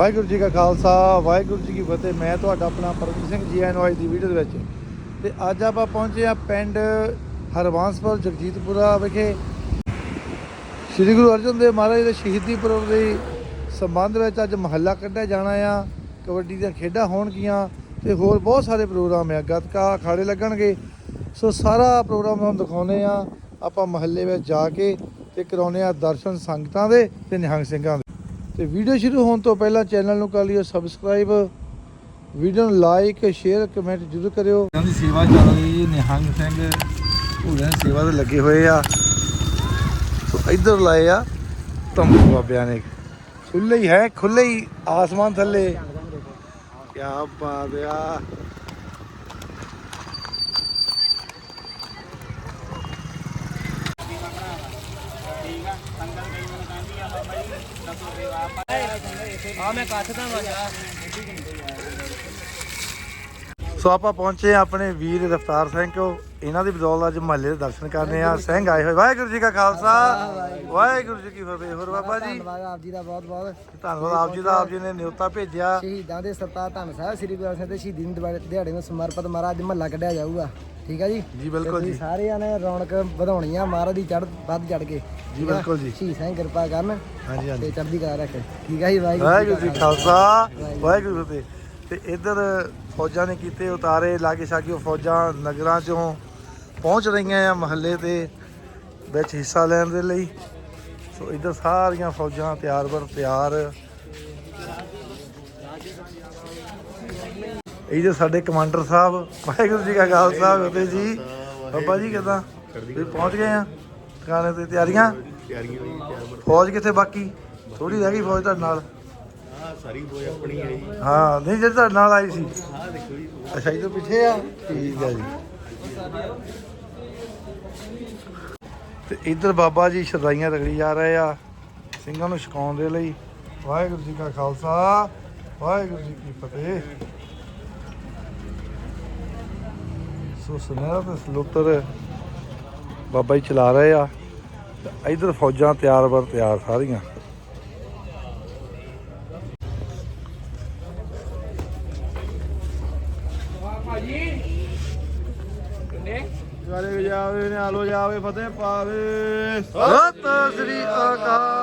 ਵਾਹਿਗੁਰੂ ਜੀ ਕਾ ਖਾਲਸਾ, ਵਾਹਿਗੁਰੂ ਜੀ ਕੀ ਫਤਿਹ। ਮੈਂ ਤੁਹਾਡਾ ਆਪਣਾ ਪਰਮਜੀਤ ਸਿੰਘ ਜੀ ਐਨ ਵਾਈ ਦੀ ਵੀਡੀਓ ਦੇ ਵਿੱਚ। ਤੇ ਅੱਜ ਆਪਾਂ ਪਹੁੰਚੇ ਆ ਪਿੰਡ ਹਰਵਾਂਸਪੁਰ ਜਗਜੀਤਪੁਰਾ ਵਿਖੇ। ਸ੍ਰੀ ਗੁਰੂ ਅਰਜਨ ਦੇਵ ਮਹਾਰਾਜ ਦੇ ਸ਼ਹੀਦੀ ਪੁਰਬ ਦੇ ਸੰਬੰਧ ਵਿੱਚ ਅੱਜ ਮਹੱਲਾ ਕੱਢਿਆ ਜਾਣਾ ਆ। ਕਬੱਡੀ ਦੀਆਂ ਖੇਡਾਂ ਹੋਣਗੀਆਂ ਤੇ ਹੋਰ ਬਹੁਤ ਸਾਰੇ ਪ੍ਰੋਗਰਾਮ ਆ। ਗੱਤਕਾ, ਅਖਾੜੇ ਲੱਗਣਗੇ। ਸੋ ਸਾਰਾ ਪ੍ਰੋਗਰਾਮ ਤੁਹਾਨੂੰ ਦਿਖਾਉਨੇ ਆ ਆਪਾਂ ਮਹੱਲੇ ਵਿੱਚ ਜਾ ਕੇ ਤੇ ਕਰਾਉਨੇ ਆ ਦਰਸ਼ਨ ਸੰਗਤਾਂ ਦੇ ਤੇ ਨਿਹੰਗ ਸਿੰਘਾਂ ਦੇ। ਤੇ ਵੀਡੀਓ ਸ਼ੁਰੂ ਹੋਣ ਤੋਂ ਪਹਿਲਾਂ ਚੈਨਲ ਨੂੰ ਕਰ ਲਿਓ ਸਬਸਕ੍ਰਾਈਬ, ਵੀਡੀਓ ਨੂੰ ਲਾਈਕ, ਸ਼ੇਅਰ, ਕਮੈਂਟ ਜ਼ਰੂਰ ਕਰਿਓ। ਇਹਨਾਂ ਦੀ ਸੇਵਾ ਚੱਲ ਰਹੀ ਹੈ ਨਿਹੰਗ ਸਿੰਘ ਭੂਲਿਆਂ ਸੇਵਾ ਤੇ ਲੱਗੇ ਹੋਏ ਆ। ਸੋ ਇੱਧਰ ਲਾਏ ਆ ਤੰਬੂ ਬਾਬਿਆਂ ਨੇ। ਖੁੱਲੇ ਹੀ ਹੈ ਖੁੱਲੇ ਹੀ ਆਸਮਾਨ ਥੱਲੇ। ਕੀ ਬਾਤ ਆ। ਆ ਮੈਂ ਵਾਜਾ ਸੋ ਆਪਾਂ ਪਹੁੰਚੇ ਹਾਂ ਆਪਣੇ ਵੀਰ ਰਫਤਾਰ ਸਿੰਘ ਕੋ। ਇਹਨਾਂ ਦੀ ਬਦੌਲਤ ਅੱਜ ਮਹੱਲੇ ਦੇ ਦਰਸ਼ਨ ਕਰਨੇ ਆ। ਸਿੰਘ ਆਏ ਹੋਏ। ਵਾਹਿਗੁਰੂ ਜੀ ਕਾ ਖਾਲਸਾ। ਵਾਹਿਗੁਰੂ ਜੀ ਕੀ ਫਤਿਹ। ਹੋਰ ਬਾਬਾ ਜੀ? ਧੰਨਵਾਦ ਆਪ ਜੀ ਦਾ ਬਹੁਤ ਬਹੁਤ। ਧੰਨਵਾਦ ਆਪ ਜੀ ਦਾ। ਆਪ ਜੀ ਨੇ ਨਿਯੋਤਾ ਭੇਜਿਆ। ਸ਼ਹੀਦਾਂ ਦੇ ਸਰਤਾਜ ਧੰਨ ਸਾਹਿਬ ਸ੍ਰੀ ਗੁਰੂ ਦੇਵ ਦੇ ਸ਼ਹੀਦੀ ਦਿਹਾੜੇ ਨੂੰ ਸਮਰਪਿਤ। ਮਹਾਰਾਜ ਮਹੱਲਾ ਕੱਢਿਆ ਜਾਊਗਾ। ਠੀਕ ਆ ਜੀ? ਜੀ ਬਿਲਕੁਲ ਜੀ। ਸਾਰਿਆਂ ਨੇ ਰੌਣਕ ਵਧਾਉਣੀ ਆ ਮਹਾਰਾਜ ਦੀ ਚੜ੍ਹ ਵੱਧ ਚੜ ਕੇ ਜੀ ਬਿਲਕੁਲ ਜੀ। ਸ਼ਹੀਦ ਸਿੰਘ ਕਿਰਪਾ ਕਰਨ ਹਾਂਜੀ ਹਾਂਜੀ। ਤੇ ਚੜ੍ਹਦੀ ਕਲਾ ਰੱਖ। ਠੀਕ ਆ ਜੀ ਵਾਹਿਗੁਰੂ ਜੀ ਖਾਲਸਾ। ਵਾਹਿਗੁਰੂ ਜੀ ਤੇ ਇੱਧਰ ਫੌਜਾਂ ਨੇ ਕੀਤੇ ਉਤਾਰੇ ਲਾਗੇ ਛਾਗੇ ਫੌਜਾਂ ਨਗਰਾਂ ਚੋਂ ਪਹੁੰਚ ਰਹੀਆਂ ਆ ਮਹੱਲੇ ਤੇ ਵਿੱਚ ਹਿੱਸਾ ਲੈਣ ਦੇ ਲਈ। ਸੋ ਇੱਧਰ ਸਾਰੀਆਂ ਫੌਜਾਂ ਤਿਆਰ ਬਰ ਤਿਆਰ ਇਹਦੇ ਸਾਡੇ ਕਮਾਂਡਰ ਸਾਹਿਬ ਵਾਹਿਗੁਰੂ ਜੀ ਕਾ ਖਾਲਸਾ ਫਤਿਹ ਜੀ ਬਾਬਾ ਜੀ ਕਿਦਾਂ? ਤੁਸੀਂ ਪਹੁੰਚ ਗਏ ਆ? ਟਿਕਾਣੇ ਤੇ ਤਿਆਰੀਆਂ? ਤਿਆਰ ਫੌਜ ਕਿੱਥੇ ਬਾਕੀ? ਥੋੜੀ ਰਹਿ ਗਈ ਫੌਜ ਤੁਹਾਡੇ ਨਾਲ? ਹਾਂ ਸਾਰੀ ਹੋਈ ਆਪਣੀ ਹੈ ਜੀ। ਹਾਂ ਨਹੀਂ ਜਿਹੜੇ ਤੁਹਾਡੇ ਨਾਲ ਆਈ ਸੀ। ਦੇਖੋ ਜੀ। ਅੱਛਾ ਇਹ ਤੋਂ ਪਿੱਛੇ ਆ? ਠੀਕ ਆ ਜੀ। ਤੇ ਇੱਧਰ ਬਾਬਾ ਜੀ ਸ਼ਰਦਾਈਆਂ ਰਗੜੀ ਜਾ ਰਹੇ ਆ ਸਿੰਘਾਂ ਨੂੰ ਛਕਾਉਣ ਦੇ ਲਈ। ਵਾਹਿਗੁਰੂ ਜੀ ਕਾ ਖਾਲਸਾ ਵਾਹਿਗੁਰੂ ਜੀ ਕੀ ਫਤਿਹ। ਸੋ ਸੁਨਹਿਰਾ ਤੇ ਸਲੂਤਰ ਬਾਬਾ ਜੀ ਚਲਾ ਰਹੇ ਆ। ਇੱਧਰ ਫੌਜਾਂ ਤਿਆਰ ਬਰ ਤਿਆਰ ਸਾਰੀਆਂ। ਸਾਰੇ ਜਾਵੇ ਨੇ ਆਲੋ ਜਾਵੇ ਫਤਿਹ ਪਾਵੇ। ਸਤਿ ਸ੍ਰੀ ਅਕਾਲ।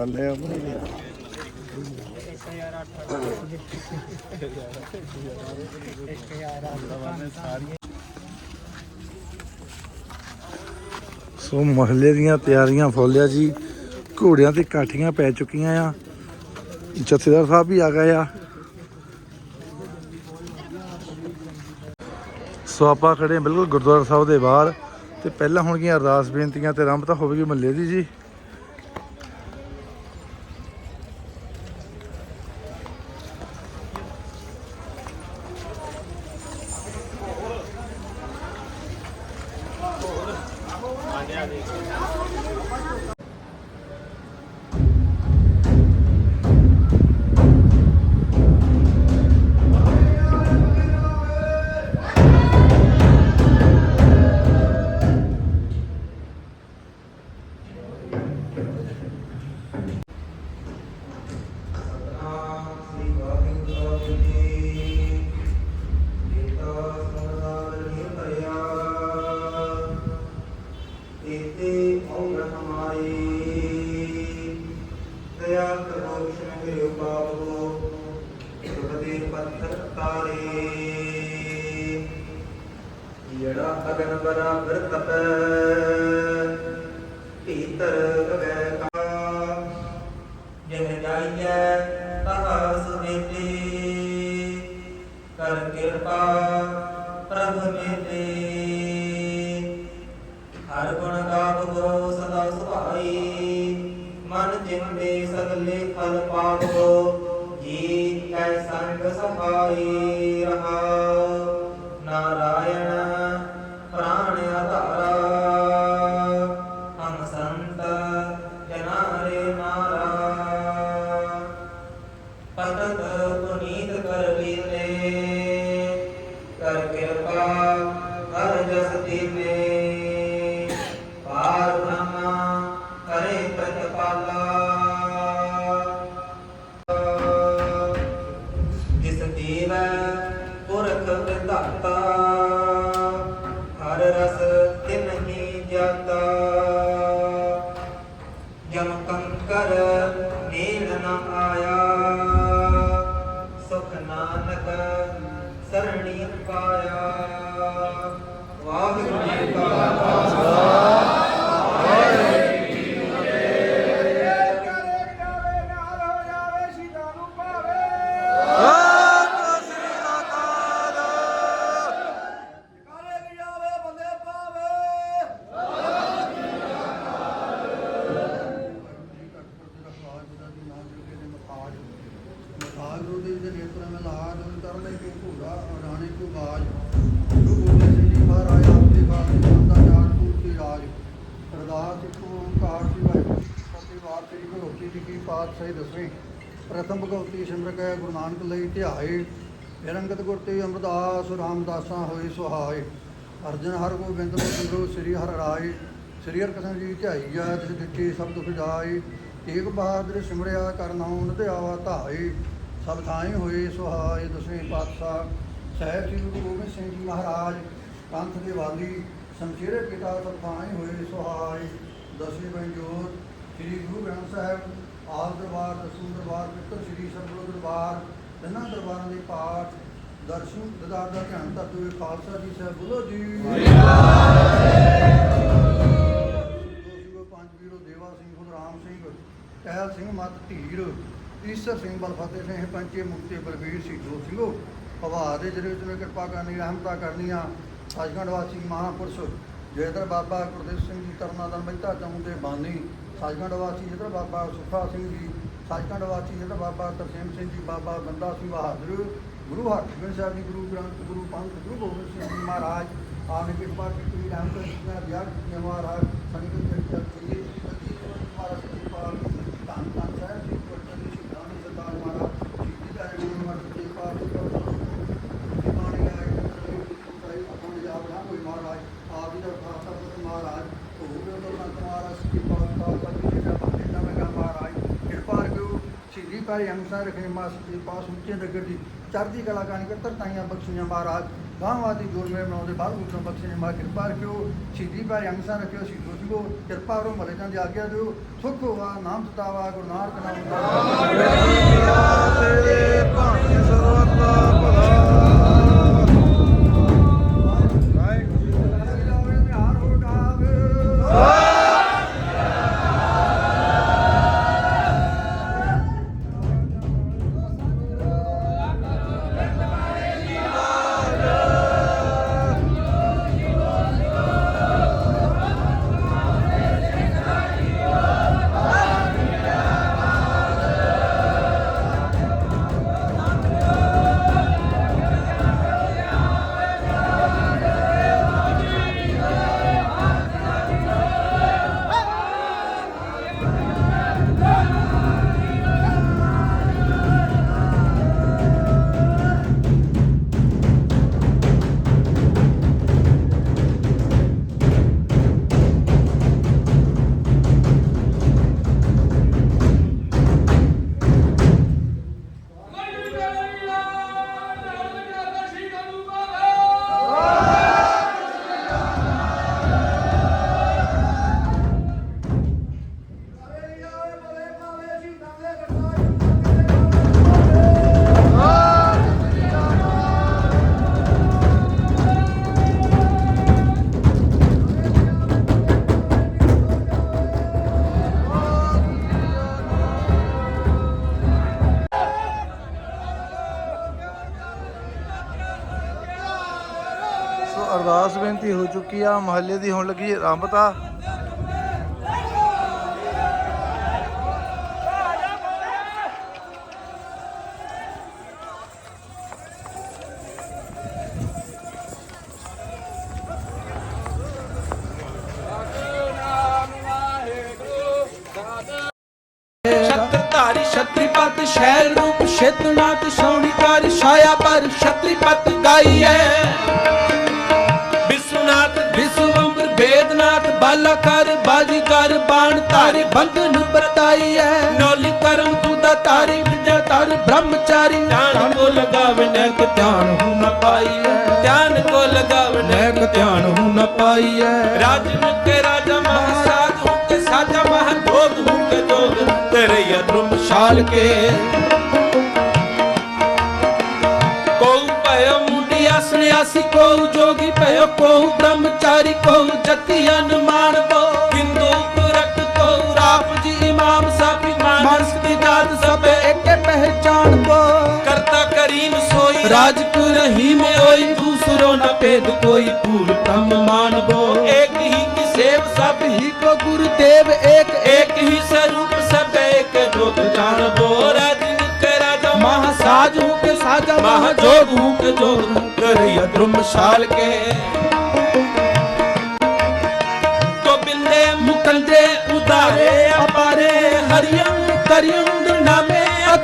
ਬੰਦੇ ਸੋ ਮਹੱਲੇ ਦੀਆਂ ਤਿਆਰੀਆਂ ਫੁੱਲਿਆ ਜੀ। ਘੋੜਿਆਂ ਤੇ ਕਾਠੀਆਂ ਪੈ ਚੁੱਕੀਆਂ ਆ। ਜਥੇਦਾਰ ਸਾਹਿਬ ਵੀ ਆ ਗਏ ਆ। ਸੋ ਆਪਾਂ ਖੜੇ ਬਿਲਕੁਲ ਗੁਰਦੁਆਰਾ ਸਾਹਿਬ ਦੇ ਬਾਹਰ। ਤੇ ਪਹਿਲਾਂ ਹੋਣਗੀਆਂ ਅਰਦਾਸ ਬੇਨਤੀਆਂ ਤੇ ਆਰੰਭ ਤਾਂ ਹੋਵੇਗੀ ਮਹੱਲੇ ਦੀ ਜੀ। ਮਨ ਜਿੰਦੇ ਸਗਲੇ ਫਲ ਪਾਵੋ ਜੀ ਕੈ ਸੰਗ ਸਹਾਈ ਰਹਾਉ ਨੇੜ ਨੀਲ ਨ ਆਇਆ ਸੁਖ ਨਾਨਕ ਸਰਣੀ ਪਾਇਆ ਵਾਹਿਗੁਰੂ ਜੀ ਕਾ ਖਾਲਸਾ ਪਾਤਸ਼ਾਹੀ ਪ੍ਰਥਮ ਭਗਵਤੀ ਸਿਮਰਕ ਹੈ ਗੁਰੂ ਨਾਨਕ ਲਈ ਧਿਆਏ, ਨਿਰੰਗਤ ਗੁਰ ਤੇ ਅਮਰਦਾਸ ਰਾਮਦਾਸਾਂ ਹੋਏ ਸੁਹਾਏ। ਅਰਜਨ ਹਰ ਗੋਬਿੰਦ ਨੂੰ ਸ੍ਰੀ ਹਰਿ ਰਾਏ। ਸ੍ਰੀ ਹਰਿ ਜੀ ਧਿਆਈ ਜਾ ਜਿਸ ਦਿੱਤੀ ਸਭ ਦੁਖ ਜਾਏ। ਏਕ ਬਹਾਦਰ ਸਿਮਰਿਆ ਕਰਨਾਉ ਨਦਿਆਵਾ ਧਾਏ। ਸਭ ਥਾਈ ਹੋਏ ਸੁਹਾਏ ਦਸਵੇਂ ਪਾਤਸ਼ਾਹ। ਸਹਿਬ ਸ੍ਰੀ ਗੁਰੂ ਗੋਬਿੰਦ ਸਿੰਘ ਜੀ ਮਹਾਰਾਜ, ਪੰਥ ਦੇ ਵਾਲੀ ਸੰਚੇਰੇ ਪਿਤਾ ਸਭ ਥਾਈ ਹੋਏ ਸੁਹਾਏ। ਦਸਵੇਂ ਬੰਜੋਤ, ਸ੍ਰੀ ਗੁਰੂ ਗ੍ਰੰਥ ਸਾਹਿਬ ਆਲ ਦਰਬਾਰ ਦਸੂਂ ਦਰਬਾਰ ਪਿੱਤਰ ਸ੍ਰੀ ਸਤਿਗੁਰੂ ਦਰਬਾਰ, ਇਹਨਾਂ ਦਰਬਾਰਾਂ ਦੇ ਪਾਠ, ਦਰਸ਼ਨ ਦਦਾਰ ਦਾ ਧਿਆਨ ਧਰਦੇ ਹੋਏ ਖਾਲਸਾ ਜੀ, ਸਾਹਿਬ ਬੋਲੋ ਜੀ। ਦੋਸ਼ੀਓ ਪੰਜ ਵੀਰੋ, ਦੇਵਾ ਸਿੰਘ ਗੁਰਰਾਮ ਸਿੰਘ, ਟਹਿਲ ਸਿੰਘ ਮਤ ਧੀਰ, ਈਸਰ ਸਿੰਘ ਬਲਫਤਿਹ ਸਿੰਘ, ਪੰਚੇ ਮੁਕਤੇ ਬਲਬੀਰ ਸਿੰਘ ਜੋ ਸਿੰਘੋ ਹਵਾ ਦੇ ਜਿਹੜੇ ਤੁਮੇ ਕਿਰਪਾ ਕਰਨੀ ਰਹਿਮਤਾ ਕਰਨੀਆਂ ਸੱਚਖੰਡ ਵਾਸੀ ਮਹਾਂਪੁਰਸ਼, ਜੇਦਰ ਬਾਬਾ ਗੁਰਦੇਵ ਸਿੰਘ ਜੀ ਤਰਨਾਦਨ ਮਹਿਤਾ ਚੌਂ ਦੇ ਬਾਨੀ ਸੱਚਖੰਡ ਵਾਸੀ ਜਿਹੜਾ ਬਾਬਾ ਸੁਖਾ ਸਿੰਘ ਜੀ ਸੱਚਖੰਡ ਵਾਸੀ ਜਿਹੜਾ ਬਾਬਾ ਤਰਸੇਮ ਸਿੰਘ ਜੀ, ਬਾਬਾ ਬੰਦਾ ਸਿੰਘ ਬਹਾਦਰ, ਗੁਰੂ ਹਰਗੋਬਿੰਦ ਸਾਹਿਬ ਜੀ, ਗੁਰੂ ਗ੍ਰੰਥ, ਗੁਰੂ ਪੰਥ, ਗੁਰੂ ਗੋਬਿੰਦ ਸਿੰਘ ਜੀ ਮਹਾਰਾਜ ਆਪਨੇ ਕਿਰਪਾ ਕੀਤੀ, ਰਹਿਮਤ ਕੀਤੀਆਂ ਵਿਆਹ ਕੀਤੀਆਂ ਮਹਾਰਾਜ, ਸੰਗਤ ਦੇ ਚੱਲ ਚੀਏ ਸੱਚੀ ਮਹਾਰਾਜ ਦੀ ਕਿਰਪਾ ਧੰਨ ਧੰਨ ਸਾਹਿਬ ਜੀ ਕੋਟਨ ਦੀ ਸ਼ਿਕਾਨੀ ਸਰਦਾਰ ਮਹਾਰਾਜ ਜੀ ਦਾ ਗੁਰੂ ਮਰਦ ਦੀ ਕਿਰਪਾ ਬਾਣੀ ਆਏ ਕੋਈ ਆਪਣੇ ਜਾਬ ਨਾ ਕੋਈ ਮਹਾਰਾਜ ਆਪ ਜੀ ਦਾ ਖਾਸਾ ਪੁੱਤ ਮਹਾਰਾਜ ਹੋਵੇ ਉਹ ਸੰਤ ਮਹਾਰਾਜ ਦੀ ਕਿਰਪਾ ਸਭ ਜੀ ਦਾ ਬੰਦਾ ਮੈਂ ਮਹਾਰਾਜ ਕਿਰਪਾ ਕਰੋ ਪਰ ਅੰਸਾਰ ਰਖੇ ਮਾਸ ਦੇ ਪਾਸ ਉੱਚੇ ਨਗਰ ਦੀ। ਚੜ੍ਹਦੀ ਕਲਾ ਕਾਣੀ ਕਰ ਤਰਤਾਈਆਂ ਬਖਸ਼ੀਆਂ ਮਹਾਰਾਜ। ਗਾਂਵਾਦੀ ਗੁਰਮੇ ਬਣਾਉਂਦੇ ਬਾਹਰ ਉਤੋਂ ਬਖਸ਼ੀਆਂ ਮਾ ਕਿਰਪਾ ਰੱਖਿਓ ਸਿੱਧੀ ਪਰ ਅੰਸਾਰ ਰੱਖਿਓ ਸਿੱਧੋ ਜੀਓ ਕਿਰਪਾ ਕਰੋ ਮਲੇ ਜਾਂ ਦੀ ਆਗਿਆ ਦਿਓ। ਸੁਖ ਹੋਵਾ ਨਾਮ ਤਤਾਵਾ ਗੁਰੂ ਨਾਨਕ ਨਾਮ ਭਾਣੇ ਸਰਬਤ ਦਾ ਭਲਾ। ਚੁੱਕੀ ਆ ਮਹੱਲੇ ਦੀ ਹੁਣ ਲੱਗੀ ਆਰੰਭਤਾ ਛਤਰਧਾਰੀ ਛਤਰੀਪਤ ਸ਼ੈਲ ਰੂਪ ਸ਼ੇਤਨਾਥ ਸੋਣੀਕਾਰ ਛਾਇਆ ਪਰ ਛਤਰੀਪਤ ਗਾਈਐ ਵਿਸ਼ਵਨਾਥ ਬਾਣ ਧਾਰੇ ਬੰਧਨ ਬਰਤਾਈਐ ਨੌਲੀ ਕਰਮ ਤੁਦਾ ਤਾਰੇ ਵਿਦਿਆ ਤਰ ਬ੍ਰਹਮਚਾਰੀ। ਧਿਆਨ ਕੋ ਲਗਾਵੇ, ਨੈਕ ਧਿਆਨ ਹੂ ਨ ਪਾਈਐ ਧਿਆਨ ਕੋ ਲਗਾਵੇ, ਨੈਕ ਧਿਆਨ ਹੂ ਨ ਪਾਈਐ ਰਾਜਨ ਕੇ ਰਾਜਾ ਮਹਾਸਾਜ ਹੂੰ ਕੇ ਸਾਜਾ ਮਹਾ ਭੋਗ ਹੂੰ ਕੇ ਜੋਗ ਤੇਰੇ ਅਦਰਮ ਸ਼ਾਲ ਕੇ। ਕੋਉ ਭਇਓ ਜੋਗੀ ਭਇਓ, ਕੋਉ ਬ੍ਰਹਮਚਾਰੀ, ਕੋਉ ਜਤੀ ਅਨਮਾਨ ਬੋ ਜਾਤ ਸਭੇ ਏਕੇ ਪਹਿਚਾਨ ਬੋ ਕਰਤਾ ਕਰੀਮ ਸੋਈ। ਰਾਜ ਕੁ ਰਹੀਮ ਹੋਈ ਦੂਸਰੋ ਨ ਭੇਦ ਕੋਈ ਭੂਲ ਬ੍ਰਹਮ ਮਾਨ ਬੋ। ਏਕ ਹੀ ਕੀ ਸੇਵ ਸਭ ਹੀ ਕੋ ਗੁਰੂ ਦੇਵ ਏਕ ਏਕ ਹੀ ਸਰੂਪ ਸਭ ਏਕ ਜੋਤ ਜਾਣ ਬੋ। ਰਾਜਨ ਕੇ ਰਾਜਾ ਮਹਾ ਸਾਜ ਹੂੰ ਕੇ ਸਾਜਾ ਮਹਾ ਜੋਗ ਹੂੰ ਕੇ ਜੋਗ ਕਰਿਆ ਧਰਮਸ਼ਾਲ ਕੇ। ਗੋਬਿੰਦੇ ਮੁਕੰਦੇ ਉਦਾਰੇ ਅਪਾਰੇ ਹਰਿਯੰ ਕਰਿਯੰ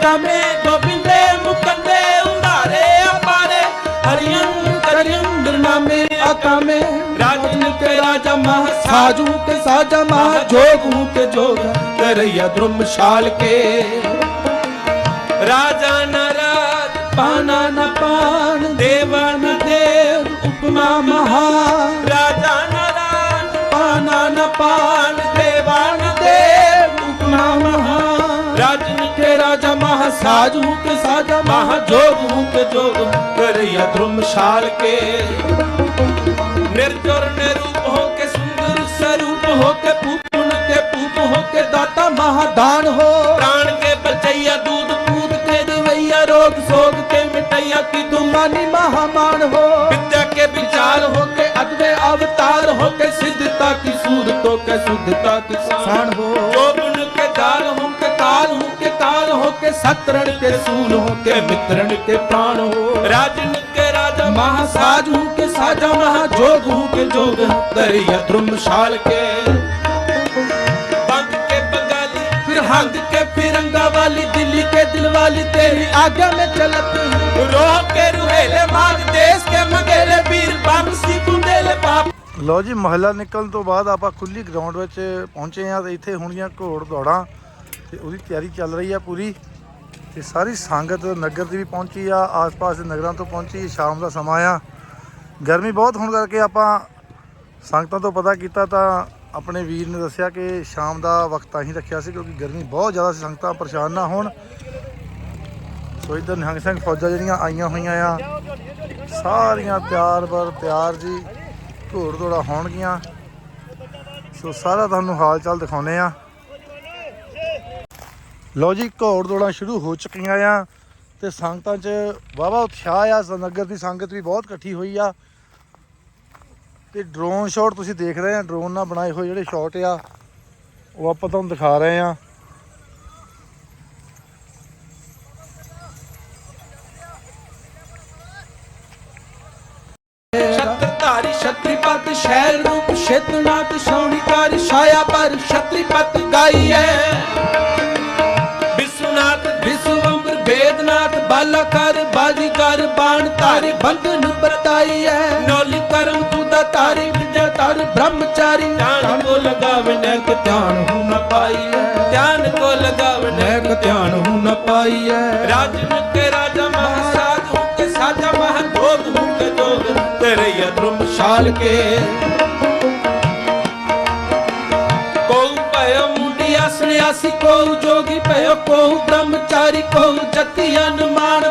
ਨਾਮੇ ਗੋਬਿੰਦੇ ਮੁਕੰਦੇ ਉਦਾਰੇ ਅਪਾਰੇ। ਹਰਿਯੰ ਕਰਿਯੰ ਨਾਮੇ ਅਕਾਮੇ ਰਾਜਨ ਕੇ ਰਾਜਾ ਮਹਾ ਸਾਜੂ ਕੇ ਸਾਜਾ ਮਹਾ ਜੋਗ ਕੇ ਜੋਗ ਕਰਿਆ ਧਰਮਸ਼ਾਲ ਕੇ। ਰਾਜਾ ਨਰਾਜ ਪਾਨਾ ਨ ਪਾਨ ਦੇਵਾ ਨ ਦੇਵ, ਉਪਮਾ ਮਹਾ ਰਾਜਾ ਮਹਾ ਸਾਜ ਹੂੰ ਕੇ ਸਾਜਾ ਮਹਾ ਜੋਗ ਹੂੰ ਕੇ ਜੋਗ ਕਰਿਆ ਧਰਮਸ਼ਾਲ ਕੇ। ਨਿਰਜਰ ਨਿਰੂਪ ਹੋ ਕੇ ਸੁੰਦਰ ਸਰੂਪ ਹੋ ਕੇ ਪੂਪਨ ਕੇ ਪੂਪ ਹੋ ਕੇ ਦਾਤਾ ਮਹਾਦਾਨ ਹੋ। ਪ੍ਰਾਣ ਕੇ ਬਚਈਆ ਦੂਧ ਪੂਤ ਕੇ ਦਵਈਆ ਰੋਗ ਸੋਗ ਕੇ ਮਿਟਈਆ ਕੀ ਤੂੰ ਮਾਨੀ ਮਹਾਮਾਨ ਹੋ। ਵਿਦਿਆ ਕੇ ਵਿਚਾਰ ਹੋ ਕੇ ਅਦਵੇ ਅਵਤਾਰ ਹੋ ਕੇ ਸਿੱਧਤਾ ਕੀ ਸੂਰਤ ਹੋ। ਕੇ ਕੇ ਸਤਰਣ ਕੇ ਸੂਲ ਹੋ ਕੇ ਮਿਤਰਣ ਕੇ ਪ੍ਰਾਣ ਹੋ। ਰਾਜਨ ਕੇ ਰਾਜਾ ਮਹਾ ਸਾਜ ਹੂੰ ਕੇ ਸਾਜਾ ਮਹਾ ਜੋਗ ਹੂੰ ਕੇ ਜੋਗ ਕਰਿਆ ਧਰਮਸ਼ਾਲ ਕੇ। ਬੰਦ ਕੇ ਬੰਗਾਲੀ। ਫਿਰ ਹੰਗ ਕੇ ਫਿਰੰਗਾ ਵਾਲੀ ਦਿੱਲੀ ਕੇ ਦਿਲ ਵਾਲੀ ਤੇਰੀ ਆਗਿਆ ਮੈਂ ਚਲਤ ਰੋਹ ਕੇ ਰੁਹੇਲੇ ਮਾਗ ਦੇਸ਼ ਕੇ ਮਗੇਲੇ ਵੀਰ ਬੰਸੀ ਬੁੰਦੇਲੇ ਪਾਪ। ਲੋ ਜੀ ਮਹੱਲਾ ਨਿਕਲਣ ਤੋਂ ਬਾਅਦ ਆਪਾਂ ਖੁੱਲੀ ਗਰਾਊਂਡ ਵਿੱਚ ਪਹੁੰਚੇ ਆ ਤੇ ਇੱਥੇ ਹੋਣੀਆਂ ਘੋੜ ਦੌੜਾਂ ਤੇ ਉਹਦੀ ਤਿਆਰੀ ਚੱਲ ਰਹੀ ਆ ਪੂਰੀ। ਤੇ ਸਾਰੀ ਸੰਗਤ ਨਗਰ ਦੀ ਵੀ ਪਹੁੰਚੀ ਆ, ਆਸ-ਪਾਸ ਦੇ ਨਗਰਾਂ ਤੋਂ ਪਹੁੰਚੀ, ਸ਼ਾਮ ਦਾ ਸਮਾਂ ਆ। ਗਰਮੀ ਬਹੁਤ ਹੋਣ ਕਰਕੇ ਆਪਾਂ ਸੰਗਤਾਂ ਤੋਂ ਪਤਾ ਕੀਤਾ ਤਾਂ ਆਪਣੇ ਵੀਰ ਨੇ ਦੱਸਿਆ ਕਿ ਸ਼ਾਮ ਦਾ ਵਕਤ ਤਾਂ ਰੱਖਿਆ ਸੀ ਕਿਉਂਕਿ ਗਰਮੀ ਬਹੁਤ ਜ਼ਿਆਦਾ ਸੀ, ਸੰਗਤਾਂ ਪਰੇਸ਼ਾਨ ਨਾ ਹੋਣ। ਸੋ ਇੱਧਰ ਨਿਹੰਗ ਸਿੰਘ ਫੌਜਾਂ ਜਿਹੜੀਆਂ ਆਈਆਂ ਹੋਈਆਂ ਆ, ਸਾਰੀਆਂ ਤਿਆਰ ਬਰ ਤਿਆਰ ਜੀ ਘੋੜ ਦੌੜਾ ਹੋਣਗੀਆਂ। ਸੋ ਸਾਰਾ ਤੁਹਾਨੂੰ ਹਾਲ ਚਾਲ ਦਿਖਾਉਨੇ ਆ। ਲਓ ਜੀ, ਘੋੜ ਦੌੜਾਂ ਸ਼ੁਰੂ ਹੋ ਚੁੱਕੀਆਂ ਆ ਤੇ ਸੰਗਤਾਂ 'ਚ ਵਾਵਾ ਉਤਸ਼ਾਹ ਆ। ਨਗਰ ਦੀ ਸੰਗਤ ਵੀ ਬਹੁਤ ਇਕੱਠੀ ਹੋਈ ਆ। ਤੇ ਡਰੋਨ ਸ਼ਾਟ ਤੁਸੀਂ ਦੇਖ ਰਹੇ ਆ। ਡਰੋਨ ਨਾਲ ਬਣਾਏ ਹੋਏ ਜਿਹੜੇ ਸ਼ਾਟ ਆ, ਉਹ ਆਪਾਂ ਤੁਹਾਨੂੰ ਦਿਖਾ ਰਹੇ ਆ। ਛਤਰਧਾਰੀ, ਛਤਰੀਪਤ ਸ਼ੈਲ ਰੂਪ ਸ਼ੇਤਨਾਥ ਸ਼ੌਣੀਕਾਰ ਛਾਇਆ ਪਰ ਛਤਰੀਪਤ ਗਾਈਐ ਵਿਸ਼ਵਨਾਥ ਬੰਧਨ ਬਰਤਾਈਐ ਨੌਲੀ ਕਰਮ ਤੁਦਾ ਤਾਰੇ ਵਿਦਿਆ ਤਰ ਬ੍ਰਹਮਚਾਰੀ। ਧਿਆਨ ਕੋ ਲਗਾਵੇ ਨੈਕ ਧਿਆਨ ਹੂ ਨ ਪਾਈਐ ਧਿਆਨ ਕੋ ਲਗਾਵੇ ਨੈਕ ਧਿਆਨ ਹੂ ਨ ਪਾਈਐ ਰਾਜਨ ਕੇ ਰਾਜਾ ਮਹਾਸਾਜ ਹੂੰ ਕੇ ਸਾਜਾ ਮਹਾ ਹੂੰ ਕੇ ਜੋਗ। ਤੇਰੇ ਅਦਰਮ ਸ਼ਾਲ ਕੇ। ਸੰਨਿਆਸੀ ਕੋਉ ਜੋਗੀ ਭਇਓ ਕੋਉ ਬ੍ਰਹਮਚਾਰੀ ਕੋਉ ਜਤੀ ਅਨਮਾਨ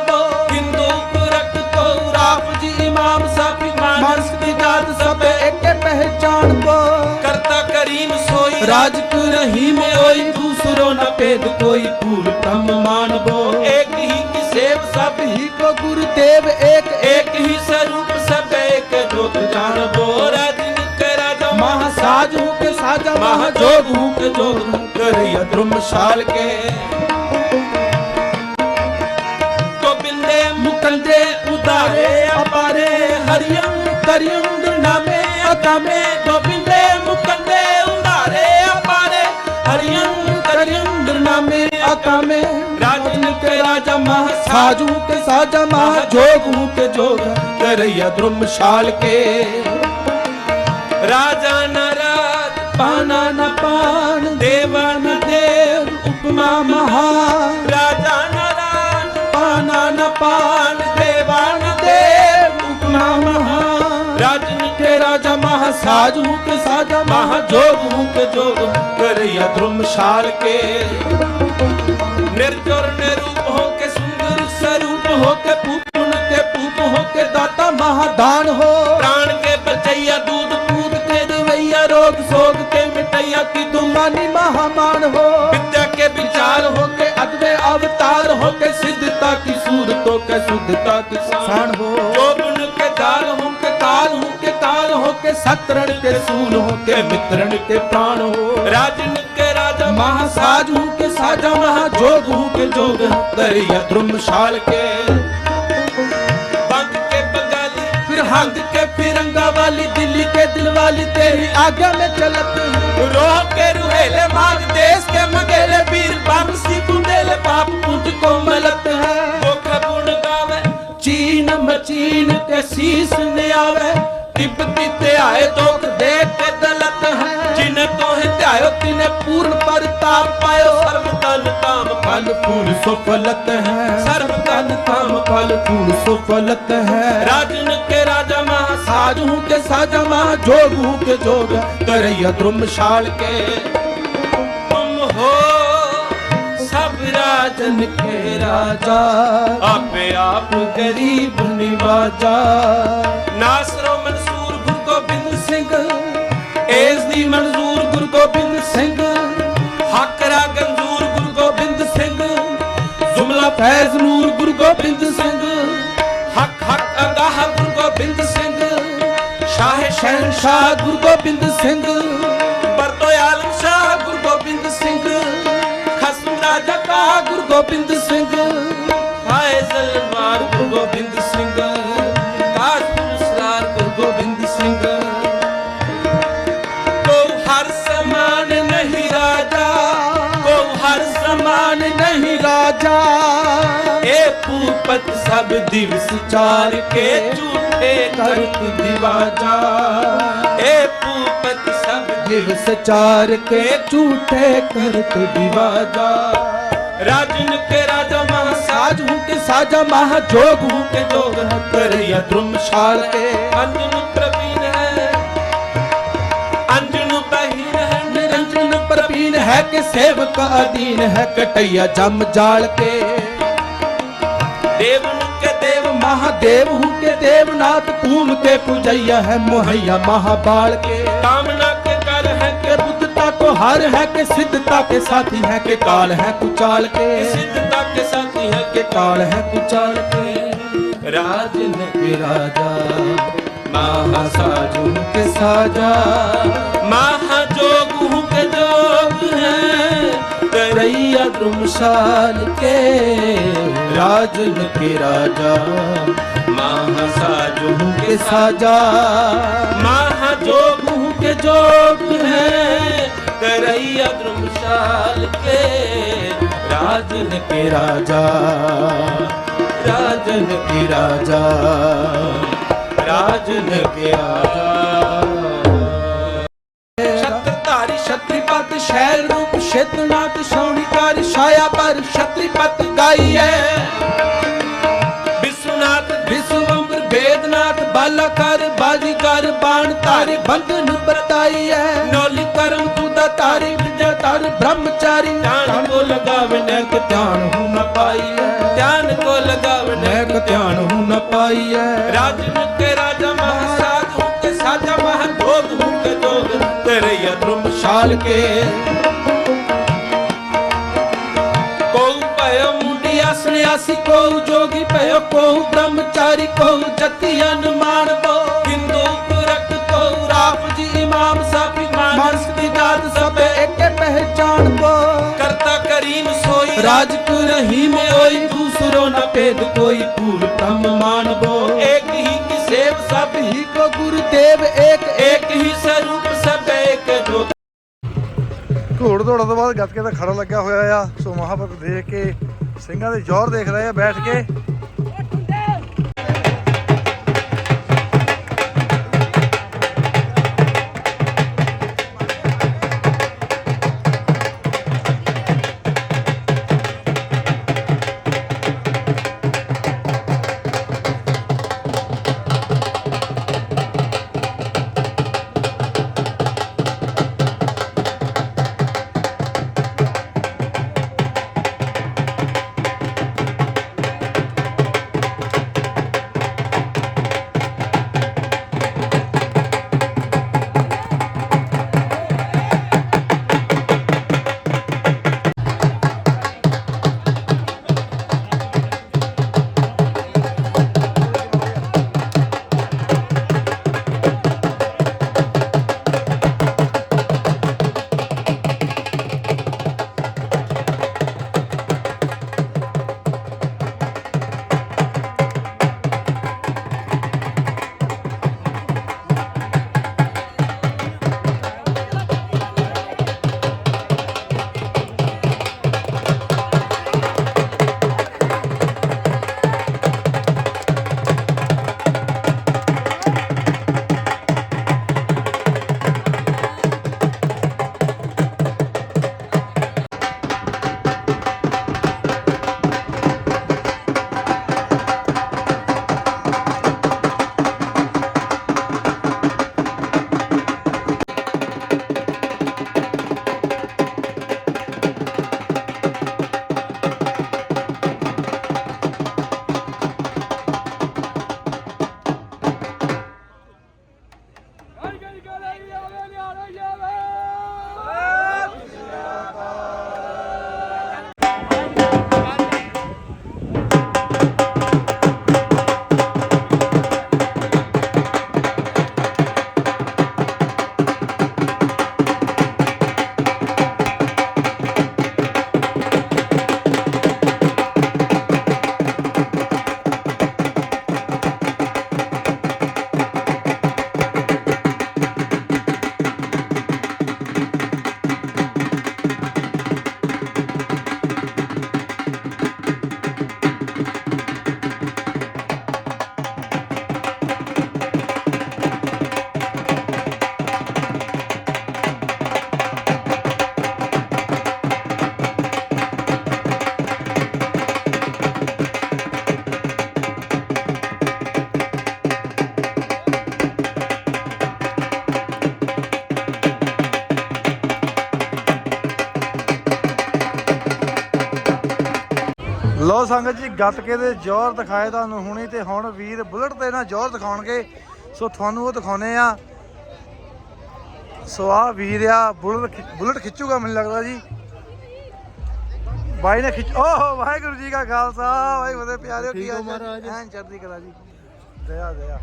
ਕਰੀਮ ਸੋਈ ਰਾਜ ਕੁ ਰਹੀਮ ਹੋਈ ਦੂਸਰੋ ਨ ਭੇਦ ਕੋਈ ਭੂਲ ਬ੍ਰਹਮ ਮਾਨ ਬੋ। ਏਕ ਹੀ ਕੀ ਸੇਵ ਸਭ ਹੀ ਕੋ ਗੁਰੂ ਦੇਵ ਏਕ ਏਕ ਹੀ ਸਰੂਪ ਸਭ ਏਕ ਜੋਤ ਜਾਣ ਬੋ। ਰਾਜਨ ਕੇ ਰਾਜਾ ਮਹਾ ਸਾਜ ਹੂੰ ਕੇ ਸਾਜਾ ਮਹਾ ਜੋਗ ਹੂੰ ਕੇ ਜੋਗ ਕਰਿਆ ਧਰਮਸ਼ਾਲ ਕੇ। ਗੋਬਿੰਦੇ ਮੁਕੰਦੇ ਉਦਾਰੇ ਅਪਾਰੇ ਹਰਿਯੰ ਕਰਿਯੰ ਨਾਮੇ ਅਕਾਮੇ ਗੋਬਿੰਦੇ मह साजू के साजा। मह जोगू के जोग करैया द्रुम शाल के। राजा न पाना न पान देवा न देव उपमा महा राजा न पाना न पान देवा न देव उपमा महा राजन के राजा महा साजू के साजा महा जोगू के जोग करैया द्रुम शाल के। निर्जर निर ਹੋ ਕੇ ਸੁੰਦਰ ਸਰੂਪ ਹੋ ਕੇ ਪੂਪਨ ਕੇ ਪੂਪ ਹੋ ਕੇ ਦਾਤਾ ਮਹਾਦਾਨ ਹੋ। ਪ੍ਰਾਣ ਕੇ ਬਚਈਆ ਦੂਧ ਪੂਤ ਕੇ ਦਵਈਆ ਰੋਗ ਸੋਗ ਕੇ ਮਿਟਈਆ ਕੀ ਤੂੰ ਮਾਨੀ ਮਹਾਮਾਨ ਹੋ। ਵਿਦਿਆ ਕੇ ਵਿਚਾਰ ਹੋ ਕੇ ਅਦਵੇ ਅਵਤਾਰ ਹੋ ਕੇ ਸਿੱਧਤਾ ਕੀ ਸੂਰਤ ਕੇ ਸੁਧਤਾ ਕੀ ਸਾਣ ਹੋ। ਜੋਬਨ ਕੇ ਦਾਲ ਹੋ ਕੇ ਕਾਲ ਹੋ ਕੇ ਕਾਲ ਹੋ ਕੇ ਸਤਰਣ ਕੇ ਸੂਲ ਹੋ ਕੇ ਮਿੱਤਰਣ ਕੇ ਪ੍ਰਾਣ ਹੋ। ਰਾਜਨ ਕੇ ਰਾਜਾ ਮਹਾਸਾਜ ਹੂੰ ਕੇ साजा महा जोग हूँ के जोग दरिया द्रुमशाल के बंग के बंगाली फिर हंग के फिरंगा वाली दिल्ली के दिल वाली तेरी आज्ञा में चलत रोह के रुहेले माग देश के मगेले वीर बामसी बुंदेले पाप पुंज को मलत है वो खबुण गावे चीन मचीन के शीश ने आवे तिब्बती ते आए दोख देख के दलत है जिन तो है त्यायो तिने पूर्ण परताप पायो फूल सुफलत है सर्व कल काम फल फूल सुफलत है राजन के राजा महा साधु के साजा महा जोग के जोग करैया द्रुमशाल के तुम हो सब राजन के राजा आप आप गरीब निवाजा नासरो मंसूर गुरु गोबिंद सिंह एज दी मंजूर गुरु गोबिंद सिंह ਸ਼ਾਹ ਸ਼ਹਿਨਸ਼ਾਹ ਗੁਰੂ ਗੋਬਿੰਦ ਸਿੰਘ। ਬਰਤੋ ਆਲਮ ਸ਼ਾਹ ਗੁਰੂ ਗੋਬਿੰਦ ਸਿੰਘ। ਖਸਮ ਰਾਜਾ ਕਾ ਗੁਰੂ ਗੋਬਿੰਦ ਸਿੰਘ। ਹਾਏ ਜ਼ਲਮਾਰ ਗੁਰੂ ਗੋਬਿੰਦ ਸਿੰਘ। नहीं राजा ए पूपत सब दिवस चार के झूठे करत दिवाजा ए पूपत सब दिवस चार के झूठे करत दिवाजा राजन के राजा महा साज हूँ के साजा महा जोग हूँ के जोग करैया द्रुमशाल के अंजन प्रवीण है अंजन बहीन है निरंजन ਹੈ ਕਿ ਸੇਵਕ ਅਧੀਨ ਹੈ ਕਟਈਆ ਜਮ ਜਾਲ ਕੇ। ਦੇਵ ਨੂੰ ਦੇਵ ਮਹਾਦੇਵ, ਹੂ ਕੇ ਦੇਵਨਾਥ, ਭੂਮ ਤੇ ਪੁਜਈਆ ਹੈ ਮੁਹਈਆ ਮਹਾਬਾਲ ਕੇ। ਕਾਮਨਾ ਕੇ ਕਰ ਹੈ ਕਿ ਬੁੱਧਤਾ ਕੋ ਹਰ ਹੈ ਕਿ ਸਿੱਧਤਾ ਕੇ ਸਾਥੀ ਹੈ ਕਿ ਕਾਲ ਹੈ ਕੁਚਾਲ ਕੇ। ਸਿੱਧਤਾ ਕੇ ਸਾਥੀ ਹੈ ਕਿ ਕਾਲ ਹੈ ਕੁਚਾਲ ਕੇ। ਰਾਜ ਨੇ ਕੇ ਰਾਜਾ ਮਹਾ ਸਾਜੂ ਕੇ ਸਾਜਾ। ਮਹਾ करैया द्रुमशाल के राजन के राजा महासाजू के साजा महाजोग हूँ के जोग है करैया द्रुमशाल के राजन के राजा राजन के राजा राजन के छत्रधारी छत्रीपत शैल रूप क्षेत्रनाथ शौनिकार छाया पर ਆਈਐ। ਵਿਸ਼ਵਨਾਥ ਵਿਸ਼ਵੰਬਰ ਬੇਦਨਾਥ ਬਾਲਾ ਕਰ ਬਾਜੀ ਕਰ ਬਾਣ ਤਾਰੇ ਬੰਧਨ ਨੌਲ ਕਰਮ ਤੁਦਾ ਤਾਰੇ ਵਿਦਿਆ ਤਾਰ ਬ੍ਰਹਮਚਾਰੀ। ਧਿਆਨ ਕੋ ਲਗਾਵੇ, ਨੈਕ ਧਿਆਨ ਹੂ ਨ ਪਾਈਐ। ਧਿਆਨ ਕੋ ਲਗਾਵੇ, ਨੈਕ ਧਿਆਨ ਹੂ ਨ ਪਾਈਐ। ਰਾਜ ਮੁਕੇ ਰਾਜਾ ਮਹਾ ਸਾਧ ਕੇ ਸਾਜਾ ਮਹਾ ਭੋਗ ਹੂ ਕੇ ਜੋਗ, ਤੇਰੇ ਯਤਨ ਸ਼ਾਲ ਕੇ। ਸੰਨਿਆਸੀ ਕੋਉ ਜੋਗੀ ਭਇਓ ਕੋਉ ਬ੍ਰਹਮਚਾਰੀ ਕੋਉ ਜਤੀ ਅਨਮਾਨ ਬੋ ਹਿੰਦੂ ਪੁਰਖ ਕੋਉ ਰਾਪ ਜੀ ਇਮਾਮ ਸਭ ਮਾਨਸ ਦੀ ਜਾਤ ਸਭ ਏਕੇ ਪਹਿਚਾਨ ਬੋ ਕਰਤਾ ਕਰੀਮ ਸੋਈ। ਰਾਜਕ ਰਹੀਮ ਹੋਈ ਦੂਸਰੋ ਨ ਭੇਦ ਕੋਈ ਪੂਰ ਬ੍ਰਹਮ ਮਾਨ ਬੋ ਏਕ ਹੀ ਕੀ ਸੇਵ ਸਭ ਹੀ ਕੋ ਗੁਰੂ ਦੇਵ ਏਕ ਏਕ ਹੀ ਸਰੂਪ ਸਭ ਏਕ ਜੋ ਘੋੜ ਦੌੜਨ ਤੋਂ ਬਾਅਦ ਗੱਤਕੇ ਦਾ ਖੜਾ ਲੱਗਿਆ ਹੋਇਆ ਆ। ਸੋ ਮਹਾਭਰਤ ਦੇਖ ਕੇ ਸਿੰਘਾਂ ਦੇ ਜ਼ੋਰ ਦੇਖ ਰਹੇ ਆ ਬੈਠ ਕੇ। ਲੋ ਸੰਗਤ ਜੀ ਗੱਤਕੇ ਦੇ ਜ਼ੋਰ ਦਿਖਾਏ ਤੁਹਾਨੂੰ ਹੁਣੀ ਤੇ ਹੁਣ ਵੀਰ ਬੁਲਟ ਤੇ ਨਾ ਜ਼ੋਰ ਦਿਖਾਉਣਗੇ। ਸੋ ਤੁਹਾਨੂੰ ਉਹ ਦਿਖਾਉਨੇ ਆ। ਸੋ ਆ ਵੀਰ ਆ ਬੁਲਟ ਬੁਲਟ ਖਿੱਚੂਗਾ ਮੈਨੂੰ ਲੱਗਦਾ ਜੀ। ਬਾਈ ਨੇ ਖਿੱਚ ਓਹ ਵਾਹਿਗੁਰੂ ਜੀ ਕਾ ਖਾਲਸਾ ਵਾਹਿਗੁਰੂ ਦੇ ਪਿਆਰਿਓ ਕੀ ਹਾਲ ਐਨ ਚੜ੍ਹਦੀ ਕਲਾ ਜੀ। ਦਇਆ ਦਇਆ।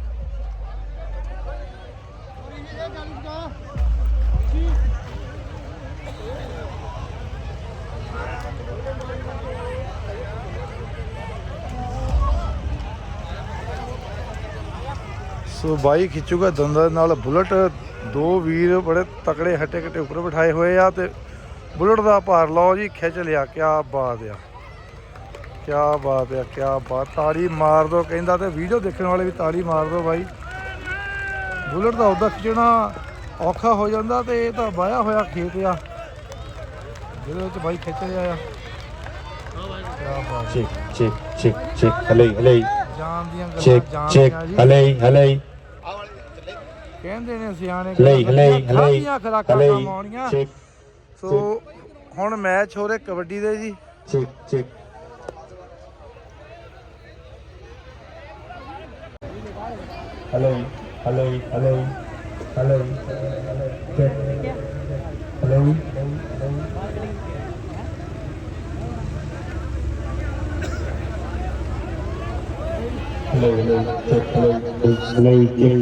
ਸੋ ਬਾਈ ਖਿੱਚੂਗਾ ਦੰਦਾਂ ਨਾਲ ਬੁਲਟ ਦੋ ਵੀਰ ਬੜੇ ਤਕੜੇ ਹੱਟੇ ਕੱਟੇ ਉੱਪਰ ਬਿਠਾਏ ਹੋਏ ਆ ਤੇ ਬੁਲਟ ਦਾ ਭਾਰ ਲਓ ਜੀ ਖਿੱਚ ਲਿਆ ਕਿਆ ਬਾਤ ਆ ਕਿਆ ਬਾਤ ਆ ਕਿਆ ਬਾਤ ਤਾੜੀ ਮਾਰ ਦੋ ਕਹਿੰਦਾ ਤੇ ਵੀਡੀਓ ਦੇਖਣ ਵਾਲੇ ਵੀ ਤਾੜੀ ਮਾਰ ਦੋ ਬਾਈ ਬੁਲਟ ਦਾ ਉਹਦਾ ਖਿੱਚਣਾ ਔਖਾ ਹੋ ਜਾਂਦਾ ਤੇ ਇਹ ਤਾਂ ਵਾਇਆ ਹੋਇਆ ਖੇਤ ਆ ਜਿਹਦੇ ਵਿੱਚ ਬਾਈ ਖਿੱਚ ਰਿਹਾ ਆ check, check, check, check. Hello, hello. ਜਾਨ ਦੀਆਂ ਗੱਲਾਂ Check, ਜਾਨ check. ਦੀਆਂ ਜੀ Hello, hello. ਕਹਿੰਦੇ ਨੇ ਸਿਆਣੇ Hello. ਕੰਮ ਆਉਣੀਆਂ Check, ਸੋ ਹੁਣ ਮੈਚ ਹੋ ਰਿਹਾ ਕਬੱਡੀ ਦੇ ਜੀ. Hello, hello, hello. Hello, hello. Check. Hello. Hello, hello. Check, hello. Hello, check.